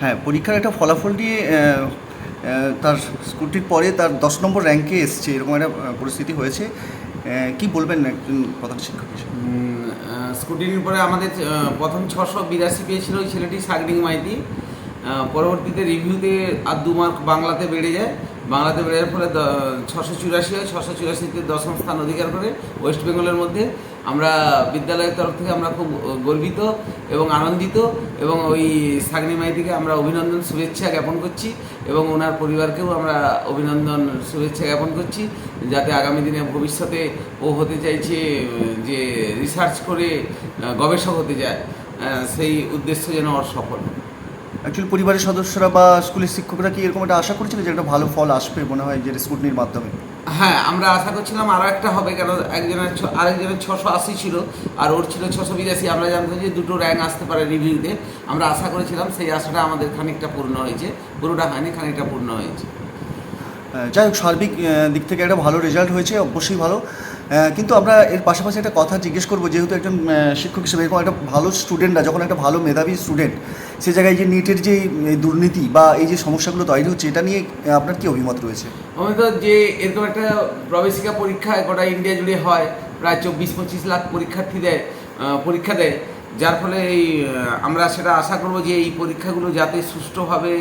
হ্যাঁ পরীক্ষার একটা ফলাফল নিয়ে তার স্কুটির পরে তার দশ নম্বর র্যাঙ্কে এসছে, এরকম একটা পরিস্থিতি হয়েছে। কি বলবেন একজন প্রধান শিক্ষক হিসেবে? স্কুটিনির পরে আমাদের প্রথম ছশো বিরাশি পেয়েছিল ওই ছেলেটি সাগরিং মাইতি। পরবর্তীতে রিভিউতে আর দু মার্ক বাংলাতে বেড়ে যায়। বাংলাতে যাওয়ার ফলে ছশো চুরাশি হয়, ছশো চুরাশিতে দশম স্থান অধিকার করে ওয়েস্ট বেঙ্গলের মধ্যে আমরা বিদ্যালয়ের তরফ থেকে আমরা খুব গর্বিত এবং আনন্দিত এবং ওই সাগনি মাইতিকে আমরা অভিনন্দন, শুভেচ্ছা জ্ঞাপন করছি এবং ওনার পরিবারকেও আমরা অভিনন্দন, শুভেচ্ছা জ্ঞাপন করছি যাতে আগামী দিনে ভবিষ্যতে ও হতে চাইছে, যে রিসার্চ করে গবেষক হতে যায় সেই উদ্দেশ্য যেন ওর সফল হয়। অ্যাকচুয়ালি পরিবারের সদস্যরা বা স্কুলের শিক্ষকরা কি এরকম একটা আশা করেছিল যে একটা ভালো ফল আসবে মনে হয় যে স্কুটনির মাধ্যমে? হ্যাঁ আমরা আশা করছিলাম আরও একটা হবে কেন একজনের আরেকজনের ছশো আশি ছিল আর ওর ছিল ছশো বিরাশি। আমরা জানতাম যে দুটো র্যাঙ্ক আসতে পারে রিভিউতে। আমরা আশা করেছিলাম সেই আশাটা আমাদের খানিকটা পূর্ণ হয়েছে। পুরোটা হয়নি খানিকটা পূর্ণ হয়েছে। যাই হোক সার্বিক দিক থেকে একটা ভালো রেজাল্ট হয়েছে অবশ্যই ভালো। কিন্তু আমরা এর পাশাপাশি একটা কথা জিজ্ঞেস করব যেহেতু একজন শিক্ষক হিসেবে এরকম একটা ভালো স্টুডেন্টরা যখন একটা ভালো মেধাবী স্টুডেন্ট সে জায়গায় যে নেটের যে দুর্নীতি বা এই যে সমস্যাগুলো তৈরি হচ্ছে, এটা নিয়ে আপনার কি অভিমত রয়েছে? অভিমত যে এরকম একটা প্রবেশিকা পরীক্ষা গোটা ইন্ডিয়া জুড়ে হয়, প্রায় চব্বিশ পঁচিশ লাখ পরীক্ষার্থী দেয় পরীক্ষা দেয়। যার ফলে এই আমরা সেটা আশা করব যে এই পরীক্ষাগুলো যাতে সুষ্ঠুভাবে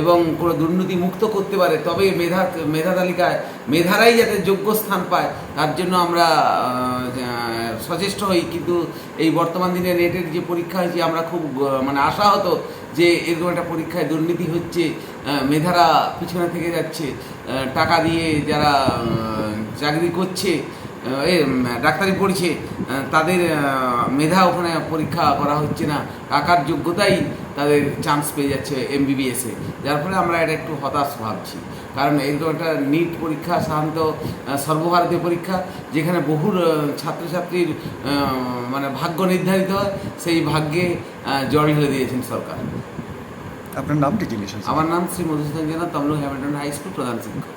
এবং কোনো দুর্নীতি মুক্ত করতে পারে। তবে মেধা মেধা তালিকায়, মেধারাই যাতে যোগ্য স্থান পায়, তার জন্য আমরা সচেষ্ট হই। কিন্তু এই বর্তমান দিনে নেটের যে পরীক্ষা হয়েছে, আমরা খুব মানে আশা হতো যে এরকম একটা পরীক্ষায় দুর্নীতি হচ্ছে মেধারা পিছনে থেকে যাচ্ছে টাকা দিয়ে যারা চাকরি করছে ডাক্তারি পড়ছে তাদের মেধা ওখানে পরীক্ষা করা হচ্ছে না টাকার যোগ্যতাই তাদের চান্স পেয়ে যাচ্ছে এমবিবিএসে যার ফলে আমরা এটা একটু হতাশ ভাবছি। কারণ এরকম একটা নিট পরীক্ষা সাধারণত সর্বভারতীয় পরীক্ষা যেখানে বহু ছাত্রছাত্রীর মানে ভাগ্য নির্ধারিত হয় সেই ভাগ্যে জল ঢেলে দিয়েছেন সরকার। আপনার নামটি জিজ্ঞেস আমার নাম শ্রী মধুসূদন জানা তমলুক হ্যামিল্টন হাই স্কুল প্রধান শিক্ষক।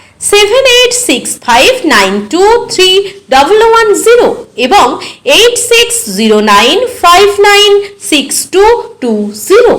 seven eight six five nine two three double one zero এবং eight six zero nine five nine six two two zero